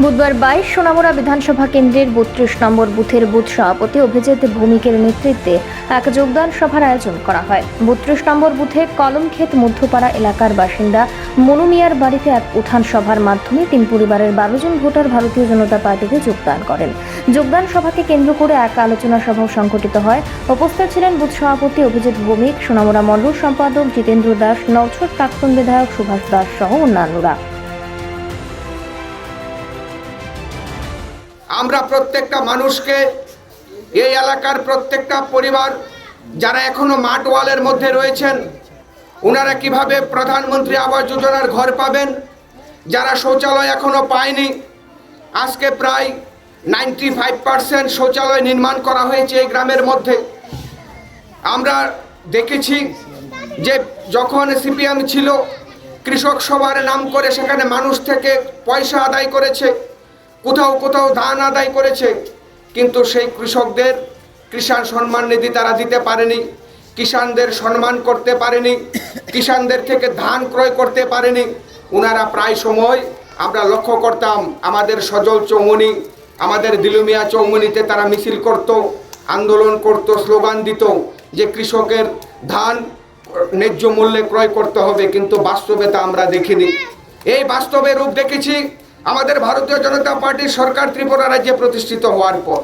বুধবার বাইশ সোনামুড়া বিধানসভা কেন্দ্রের বত্রিশ নম্বর বুথের বুথ সভাপতি অভিজিৎ ভৌমিকের নেতৃত্বে এক যোগদান সভার আয়োজন করা হয়। বত্রিশ নম্বর বুথে কলমক্ষেত মধ্যপাড়া এলাকার বাসিন্দা মনু মিয়ার বাড়িতে এক উঠান সভার মাধ্যমে তিন পরিবারের বারো জন ভোটার ভারতীয় জনতা পার্টিতে যোগদান করেন। যোগদান সভাকে কেন্দ্র করে এক আলোচনা সভাও সংঘটিত হয়। উপস্থিত ছিলেন বুথ সভাপতি অভিজিৎ ভৌমিক, সোনামুড়া মণ্ডল সম্পাদক জিতেন্দ্র দাস নওছর প্রাক্তন বিধায়ক সুভাষ দাস সহ অন্যান্যরা। আমরা প্রত্যেকটা মানুষকে এই এলাকার প্রত্যেকটা পরিবার, যারা এখনও মাঠ ওয়ালের মধ্যে রয়েছেন ওনারা কীভাবে প্রধানমন্ত্রী আবাস যোজনার ঘর পাবেন, যারা শৌচালয় এখনও পায়নি, আজকে প্রায় নাইনটি ফাইভ পার্সেন্ট শৌচালয় নির্মাণ করা হয়েছে এই গ্রামের মধ্যে। আমরা দেখেছি যে যখন সিপিএম ছিল, কৃষক সভার নাম করে সেখানে মানুষ থেকে পয়সা আদায় করেছে। কোথাও কোথাও ধান আদায় করেছে, কিন্তু সেই কৃষকদের কিষাণ সম্মান নিধি তারা দিতে পারেনি, কিষাণদের সম্মান করতে পারেনি, কিষাণদের থেকে ধান ক্রয় করতে পারেনি। ওনারা প্রায় সময় আমরা লক্ষ্য করতাম, আমাদের সজল চৌমনি, আমাদের দিলুমিয়া চৌমনিতে তারা মিছিল করত, আন্দোলন করত, স্লোগান দিত যে কৃষকের ধান ন্যায্য মূল্যে ক্রয় করতে হবে, কিন্তু বাস্তবে তা আমরা দেখিনি। এই বাস্তবে রূপ দেখেছি আমাদের ভারতীয় জনতা পার্টির সরকার ত্রিপুরা রাজ্যে প্রতিষ্ঠিত হওয়ার পর।